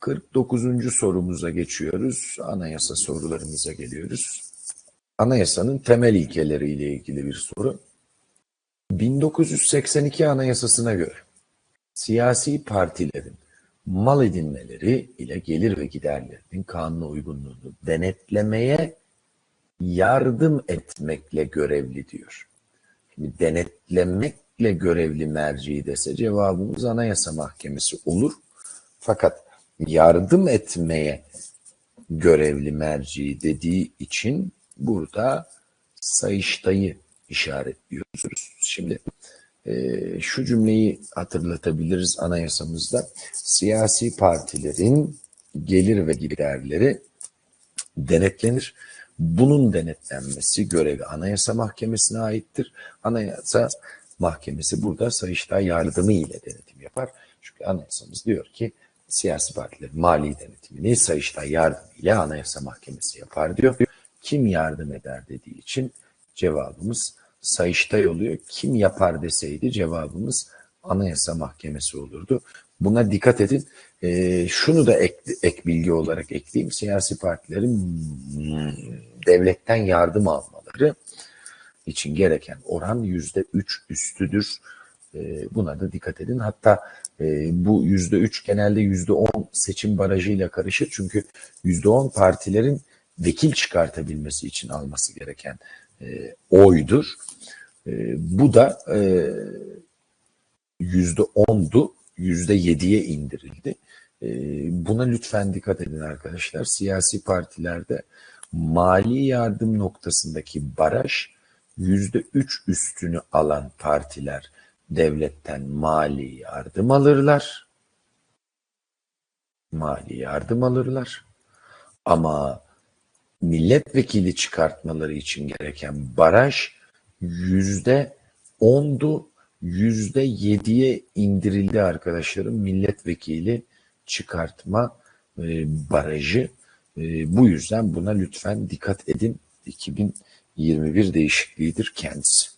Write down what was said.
49. sorumuza geçiyoruz. Anayasa sorularımıza geliyoruz. Anayasanın temel ilkeleriyle ilgili bir soru. 1982 Anayasasına göre siyasi partilerin mal edinmeleri ile gelir ve giderlerinin kanuna uygunluğunu denetlemeye yardım etmekle görevli diyor. Şimdi denetlemekle görevli merci dese cevabımız Anayasa Mahkemesi olur. Fakat yardım etmeye görevli merci dediği için burada Sayıştay'ı işaretliyoruz. Şimdi e, şu cümleyi hatırlatabiliriz anayasamızda. Siyasi partilerin gelir ve giderleri denetlenir. Bunun denetlenmesi görevi Anayasa Mahkemesi'ne aittir. Anayasa Mahkemesi burada Sayıştay yardımı ile denetim yapar. Çünkü anayasamız diyor ki siyasi partilerin mali denetimini Sayıştay yardımı ile Anayasa Mahkemesi yapar diyor. Kim yardım eder dediği için cevabımız Sayıştay oluyor. Kim yapar deseydi cevabımız Anayasa Mahkemesi olurdu. Buna dikkat edin. E, şunu da ek, ek bilgi olarak ekleyeyim. Siyasi partilerin hmm, devletten yardım almaları için gereken oran yüzde üç üstüdür. E, buna da dikkat edin. Hatta e, bu yüzde üç genelde yüzde on seçim barajıyla karışır. Çünkü yüzde on partilerin vekil çıkartabilmesi için alması gereken e, oydur. E, bu da e, yüzde ondu, yüzde yediye indirildi. Buna lütfen dikkat edin arkadaşlar. Siyasi partilerde mali yardım noktasındaki baraj yüzde üç üstünü alan partiler devletten mali yardım alırlar. Mali yardım alırlar. Ama milletvekili çıkartmaları için gereken baraj yüzde ondu, yüzde yediye indirildi arkadaşlarım milletvekili çıkartma e, barajı. E, bu yüzden buna lütfen dikkat edin. 2021 değişikliğidir kendisi.